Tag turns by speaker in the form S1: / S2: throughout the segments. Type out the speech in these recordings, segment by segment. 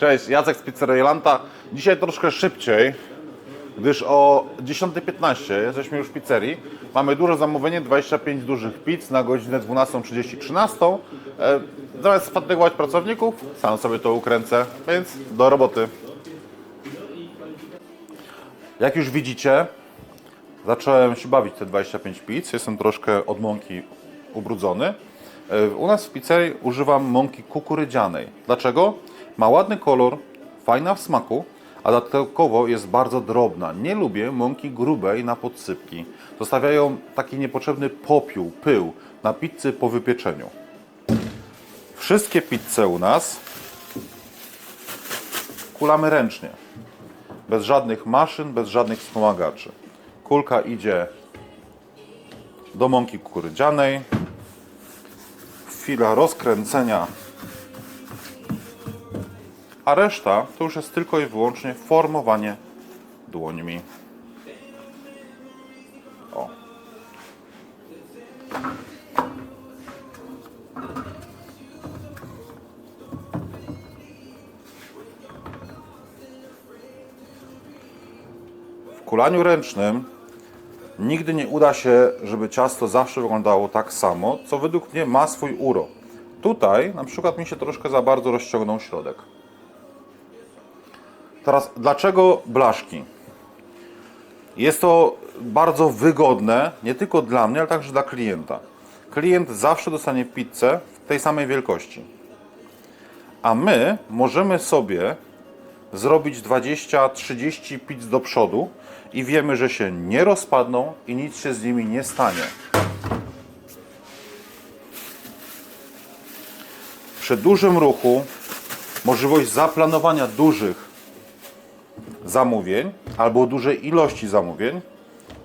S1: Cześć, Jacek z Pizzeria Lanta. Dzisiaj troszkę szybciej, gdyż o 10.15 jesteśmy już w pizzerii. Mamy duże zamówienie, 25 dużych pizz na godzinę 12.30-13. E, Zamiast fatygować pracowników, sam sobie to ukręcę, więc do roboty. Jak już widzicie, zacząłem się bawić te 25 pizz. Jestem troszkę od mąki ubrudzony. E, U nas w pizzerii używam mąki kukurydzianej. Dlaczego? Ma ładny kolor, fajna w smaku, a dodatkowo jest bardzo drobna. Nie lubię mąki grubej na podsypki. Zostawiają taki niepotrzebny popiół, pył na pizzy po wypieczeniu. Wszystkie pizze u nas kulamy ręcznie. Bez żadnych maszyn, bez żadnych wspomagaczy. Kulka idzie do mąki kukurydzianej. Chwila rozkręcenia. A reszta to już jest tylko i wyłącznie formowanie dłońmi. O. W kulaniu ręcznym nigdy nie uda się, żeby ciasto zawsze wyglądało tak samo, co według mnie ma swój urok. Tutaj na przykład mi się troszkę za bardzo rozciągnął środek. Teraz, dlaczego blaszki? Jest to bardzo wygodne, nie tylko dla mnie, ale także dla klienta. Klient zawsze dostanie pizzę w tej samej wielkości. A my możemy sobie zrobić 20-30 pizz do przodu i wiemy, że się nie rozpadną i nic się z nimi nie stanie. Przy dużym ruchu możliwość zaplanowania dużych zamówień albo dużej ilości zamówień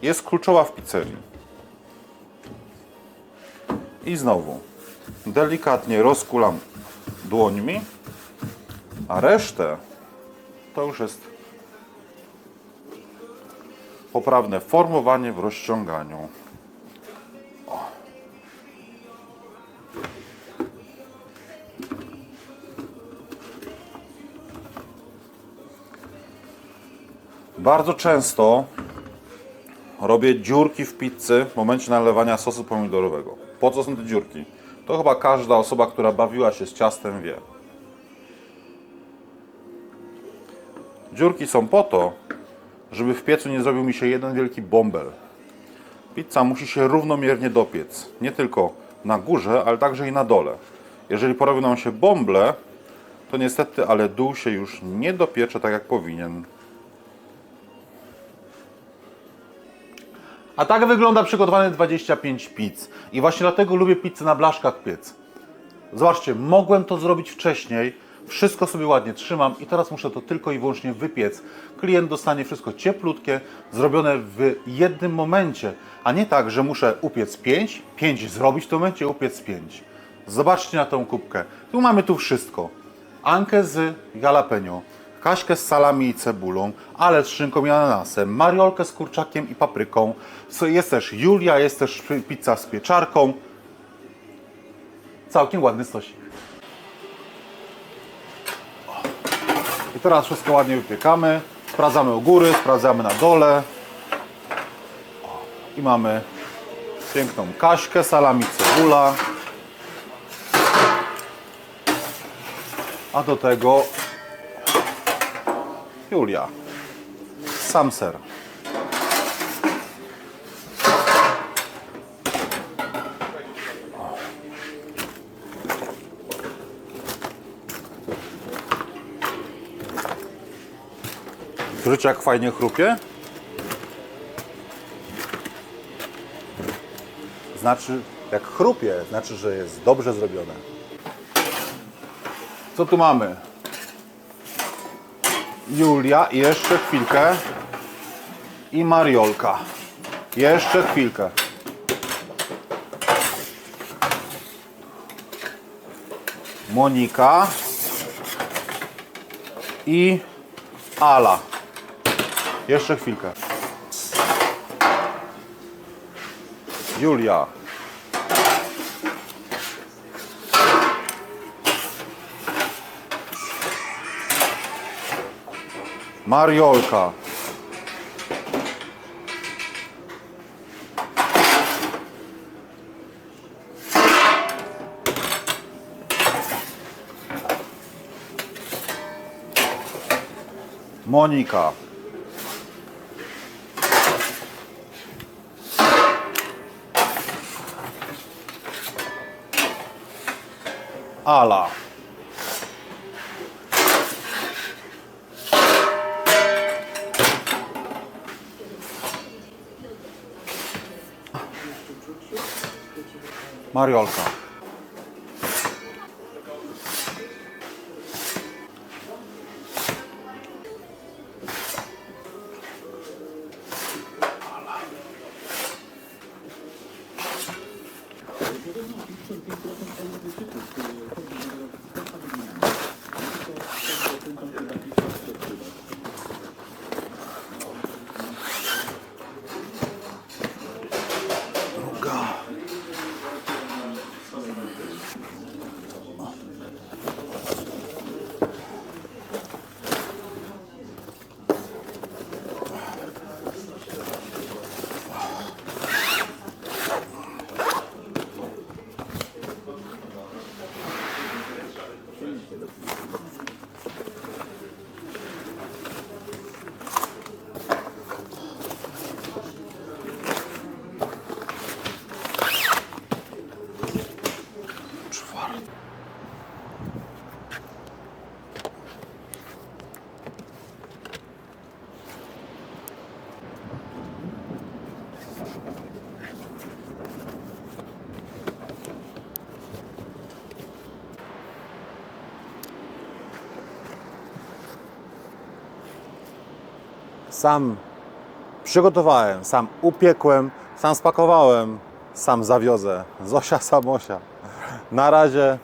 S1: jest kluczowa w pizzerii. I znowu delikatnie rozkulam dłońmi, a resztę to już jest poprawne formowanie w rozciąganiu. Bardzo często robię dziurki w pizzy w momencie nalewania sosu pomidorowego. Po co są te dziurki? To chyba każda osoba, która bawiła się z ciastem wie. Dziurki są po to, żeby w piecu nie zrobił mi się jeden wielki bąbel. Pizza musi się równomiernie dopiec. Nie tylko na górze, ale także i na dole. Jeżeli porobią nam się bąble, to niestety, ale dół się już nie dopiecze tak jak powinien. A tak wygląda przygotowany 25 pizz. I właśnie dlatego lubię pizzę na blaszkach piec. Zobaczcie, mogłem to zrobić wcześniej. Wszystko sobie ładnie trzymam i teraz muszę to tylko i wyłącznie wypiec. Klient dostanie wszystko cieplutkie, zrobione w jednym momencie, a nie tak, że muszę upiec 5, 5 zrobić w tym momencie, upiec 5. Zobaczcie na tą kubkę. Tu mamy tu wszystko. Ankę z jalapeno, kaśkę z salami i cebulą, ale z szynką i ananasem, mariolkę z kurczakiem i papryką. Jest też Julia, jest też pizza z pieczarką. Całkiem ładny stosik. I teraz wszystko ładnie wypiekamy. Sprawdzamy u góry, sprawdzamy na dole. I mamy piękną kaśkę, salami, cebula. A do tego Julia. Sam ser. Słyszycie jak fajnie chrupie? Znaczy, jak chrupie, znaczy, że jest dobrze zrobione. Co tu mamy? Julia, jeszcze chwilkę. I Mariolka. Jeszcze chwilkę. Monika. I Ala. Jeszcze chwilkę. Julia. Mariolka. Monika. Ala. Mariolka. Sam przygotowałem, sam upiekłem, sam spakowałem, sam zawiozę. Zosia Samosia. Na razie